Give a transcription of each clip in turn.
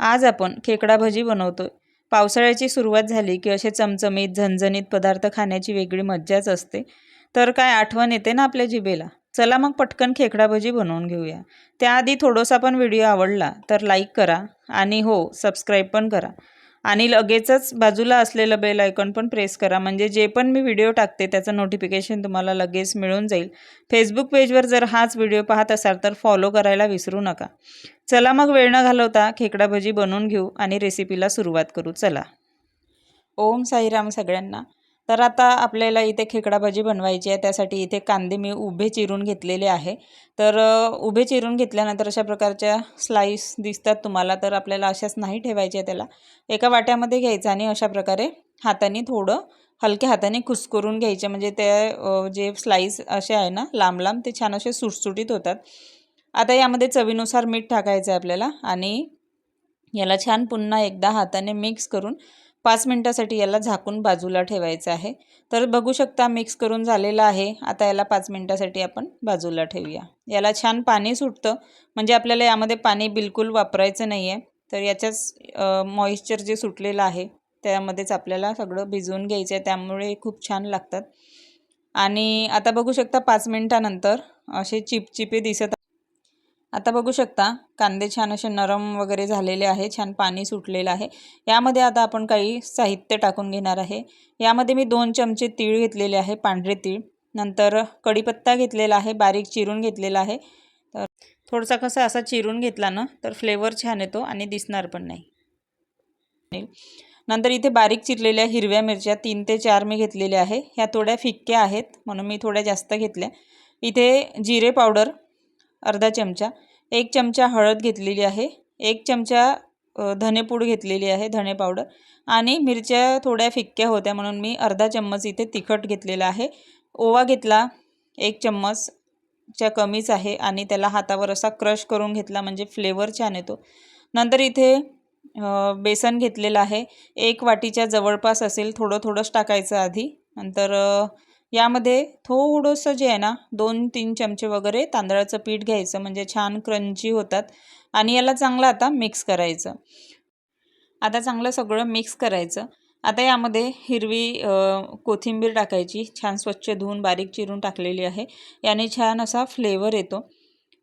आज आपण खेकडा भजी बनवतोय. पावसाळ्याची सुरुवात झाली की असे चमचमीत झणझणीत पदार्थ खाण्याची वेगळी मज्जाच असते. तर काय आठवण येते ना आपल्या जिबेला चला मग पटकन खेकडा भजी बनवून घेऊया. त्याआधी थोडासा पण व्हिडिओ आवडला तर लाईक करा आणि हो सबस्क्राईब पण करा. आणि लगेचच बाजूला असलेलं बेल आयकॉन पण प्रेस करा. म्हणजे जे पण मी व्हिडिओ टाकते त्याचं नोटिफिकेशन तुम्हाला लगेच मिळून जाईल. फेसबुक पेजवर जर हाच व्हिडिओ पाहत असाल तर फॉलो करायला विसरू नका. चला मग वेळ न घालवता खेकडा भजी बनवून घेऊ आणि रेसिपीला सुरुवात करू. चला. ओम साईराम सगळ्यांना. तर आता आपल्याला इथे खेकडा भाजी बनवायची आहे. त्यासाठी इथे कांदे मी उभे चिरून घेतलेले आहे. तर उभे चिरून घेतल्यानंतर अशा प्रकारच्या स्लाईस दिसतात तुम्हाला. तर आपल्याला अशाच नाही ठेवायच्या त्याला. एका वाट्यामध्ये घ्यायचं आणि अशा प्रकारे हाताने थोडं हलक्या हाताने खुसकरून घ्यायचे. म्हणजे ते जे स्लाईस असे आहे ना लांब लांब ते छान असे सुटसुटीत होतात. आता यामध्ये चवीनुसार मीठ टाकायचं आहे आपल्याला. आणि याला छान पुन्हा एकदा हाताने मिक्स करून पाच मिनटासाठी याला झाकून बाजूला ठेवायचं आहे. तर बघू शकता मिक्स करून झालेलं आहे. आता याला पाच मिनटासाठी आपण बाजूला ठेवूया. याला छान पाणी सुटतं. म्हणजे आपल्याला यामध्ये पाणी बिलकुल वापरायचं नाही आहे तर याच्याच मॉइश्चर जे सुटलेलं आहे त्यामध्येच आपल्याला सगळं भिजवून घ्यायचं आहे त्यामुळे खूप छान लागतात. आणि आता बघू शकता पाच मिनटानंतर असे चिपचिपे दिसत आता बघू शकता कांदे छान असे नरम वगैरे झालेले आहे छान पाणी सुटलेलं आहे. यामध्ये आता आपण काही साहित्य टाकून घेणार आहे. यामध्ये मी दोन चमचे तीळ घेतलेले आहे पांढरे तीळ. नंतर कढीपत्ता घेतलेला आहे बारीक चिरून घेतलेला आहे. तर थोडासा कसा असा चिरून घेतला ना तर फ्लेवर छान येतो आणि दिसणार पण नाही. नंतर इथे बारीक चिरलेल्या हिरव्या मिरच्या तीन ते चार मी घेतलेल्या आहे. ह्या थोड्या फिक्क्या आहेत म्हणून मी थोड्या जास्त घेतल्या. इथे जिरे पावडर अर्धा चमचा. एक चमचा हळद घेतलेली आहे. एक चमचा धनेपूड घेतलेली आहे धणे पावडर. आणि मिरच्या थोड्या फिक्क्या होत्या म्हणून मी अर्धा चम्मच इथे तिखट घेतलेला आहे. ओवा घेतला एक चम्मचच्या कमीच आहे आणि त्याला हातावर असा क्रश करून घेतला म्हणजे फ्लेवर छान येतो. नंतर इथे बेसन घेतलेलं आहे. एक वाटीच्या जवळपास असेल थोडं थोडंच टाकायचं आधी. नंतर यामध्ये थोडंसं जे आहे ना दोन तीन चमचे वगैरे तांदळाचं पीठ घ्यायचं म्हणजे छान क्रंची होतात आणि याला चांगलं आता मिक्स करायचं. आता चांगलं सगळं मिक्स करायचं. आता यामध्ये हिरवी कोथिंबीर टाकायची छान स्वच्छ धुवून बारीक चिरून टाकलेली आहे. याने छान असा फ्लेवर येतो.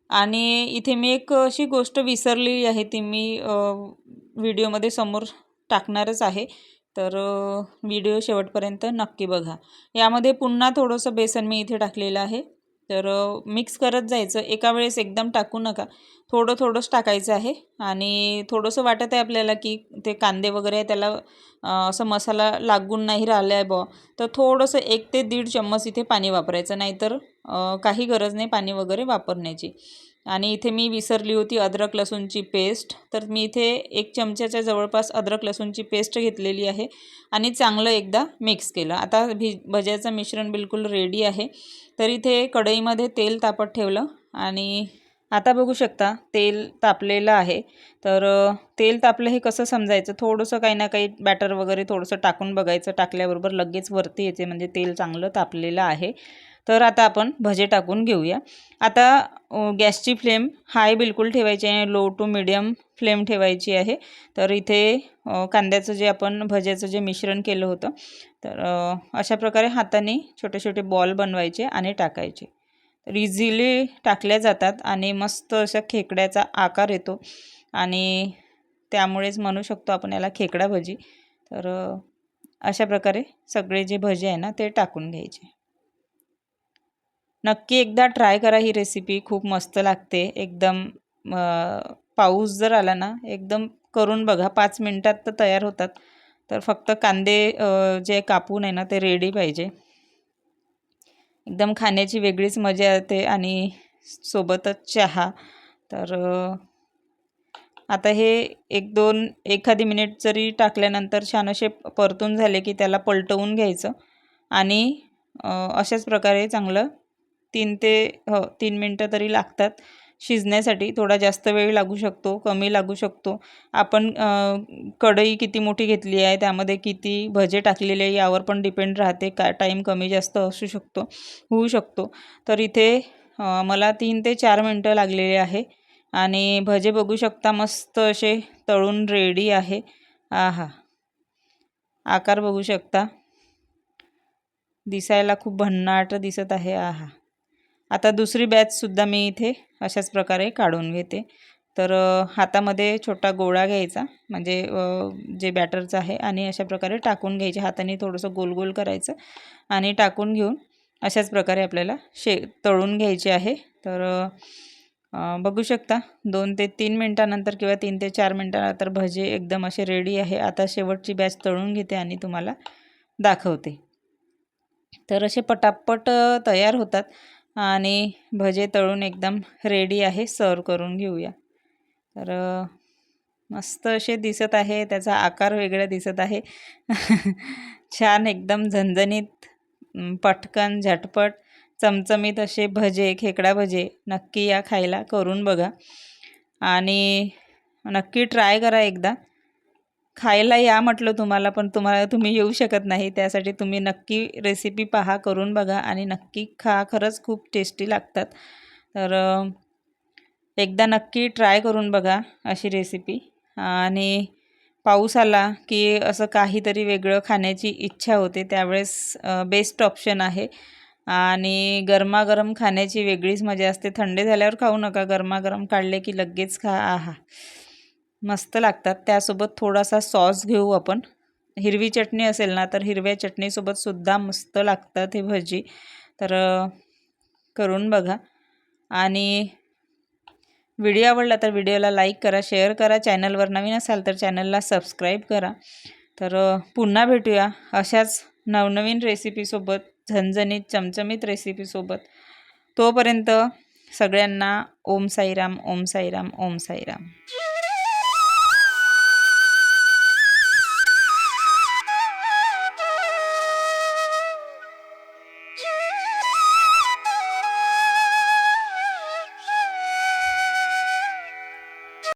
आणि इथे मी एक अशी गोष्ट विसरलेली आहे ती मी व्हिडिओमध्ये समोर टाकणारच आहे. तर व्हिडिओ शेवटपर्यंत नक्की बघा. यामध्ये पुन्हा थोडंसं बेसन मी इथे टाकलेलं आहे. तर मिक्स करत जायचं. एका वेळेस एकदम टाकू नका. थोडं थोडंच टाकायचं आहे. आणि थोडंसं वाटत आहे आपल्याला की ते कांदे वगैरे त्याला असं मसाला लागून नाही राहिला आहे बॉ तर थोडंसं एक ते दीड चम्मच इथे पाणी वापरायचं. नाहीतर काही गरज नाही पाणी वगैरे वापरण्याची. आणि इथे मी विसरली होती अद्रक लसूणची पेस्ट. तर मी इथे एक चमच्याच्या जवळपास अद्रक लसूणची पेस्ट घेतलेली आहे आणि चांगलं एकदा मिक्स केलं. आता भि भज्याचं मिश्रण बिलकुल रेडी आहे. तर इथे कढईमध्ये तेल तापत ठेवलं आणि आता बघू शकता तेल तापलेलं आहे. तर तेल तापलं हे कसं समजायचं? थोडंसं काही ना काही बॅटर वगैरे थोडंसं टाकून बघायचं. टाकल्याबरोबर लगेच वरती येते. म्हणजे तेल चांगलं तापलेलं आहे. तर आता आपण भजे टाकून घेऊया. आता गॅसची फ्लेम हाय बिलकुल ठेवायची आहे लो टू मिडियम फ्लेम ठेवायची आहे. तर इथे कांद्याचं जे आपण भज्याचं जे मिश्रण केलं होतं तर अशा प्रकारे हाताने छोटे छोटे बॉल बनवायचे आणि टाकायचे. तर इझिली टाकल्या जातात आणि मस्त अशा खेकड्याचा आकार येतो आणि त्यामुळेच म्हणू शकतो आपण याला खेकडा भजी. तर अशा प्रकारे सगळे जे भजे आहे ना ते टाकून घ्यायचे. नक्की एकदा ट्राय करा ही रेसिपी खूप मस्त लागते. एकदम पाऊस जर आला ना एकदम करून बघा. पाच मिनटात तर तयार होतात. तर फक्त कांदे जे कापून आहे ना ते रेडी पाहिजे. एकदम खाण्याची वेगळीच मजा येते आणि सोबतच चहा. तर आता हे एक दोन एखादी मिनिट जरी टाकल्यानंतर छान असे परतून झाले की त्याला पलटवून घ्यायचं. आणि अशाच प्रकारे चांगलं तीन ते हो तीन मिनटं तरी लागतात. शिजण्यासाठी थोडा जास्त वेळ लागू शकतो कमी लागू शकतो. आपण कढई किती मोठी घेतली आहे त्यामध्ये किती भजे टाकलेले आहे यावर पण डिपेंड राहते. का टाईम कमी जास्त असू शकतो होऊ शकतो. तर इथे मला तीन ते चार मिनटं लागलेले आहे. आणि भजे बघू शकता मस्त असे तळून रेडी आहे. आहा. आकार बघू शकता. दिसायला खूप भन्नाट दिसत आहे. आहा. आता दुसरी बॅचसुद्धा मी इथे अशाच प्रकारे काढून घेते. तर हातामध्ये छोटा गोळा घ्यायचा. म्हणजे जे बॅटरचं आहे आणि अशा प्रकारे टाकून घ्यायचे. हाताने थोडंसं गोल गोल करायचं आणि टाकून घेऊन अशाच प्रकारे आपल्याला शे तळून घ्यायचे आहे. तर बघू शकता दोन ते तीन मिनटानंतर किंवा तीन ते चार मिनटानंतर भजे एकदम असे रेडी आहे. आता शेवटची बॅच तळून घेते आणि तुम्हाला दाखवते. तर असे पटापट तयार होतात. आणि भजे तळून एकदम रेडी आहे सर्व करून घेऊया. तर मस्त असे दिसत आहे त्याचा आकार वेगळा दिसत आहे. छान एकदम झणझणीत पटकन झटपट चमचमीत असे भजे खेकडा भजे नक्की या खायला करून बघा. आणि नक्की ट्राय करा एकदा. खायला या म्हटलं तुम्हाला पण तुम्हाला तुम्ही येऊ शकत नाही. त्यासाठी तुम्ही नक्की रेसिपी पहा करून बघा आणि नक्की खा. खरंच खूप टेस्टी लागतात. तर एकदा नक्की ट्राय करून बघा अशी रेसिपी आणि पाऊस आला की असं काहीतरी वेगळं खाण्याची इच्छा होते त्यावेळेस बेस्ट ऑप्शन आहे. आणि गरमागरम खाण्याची वेगळीच मजा असते. थंडे झाल्यावर खाऊ नका गरमागरम काढले की लगेच खा. आहा. मस्त लागतात. त्यासोबत थोडासा सॉस घेऊ आपण. हिरवी चटणी असेल ना तर हिरव्या चटणीसोबतसुद्धा मस्त लागतात हे भजी. तर करून बघा. आणि व्हिडिओ आवडला तर व्हिडिओला लाईक करा शेअर करा. चॅनलवर नवीन असाल तर चॅनलला सबस्क्राईब करा. तर पुन्हा भेटूया अशाच नवनवीन रेसिपीसोबत झणझणीत चमचमीत रेसिपीसोबत. तोपर्यंत सगळ्यांना ओम साईराम ओम साईराम ओम साईराम.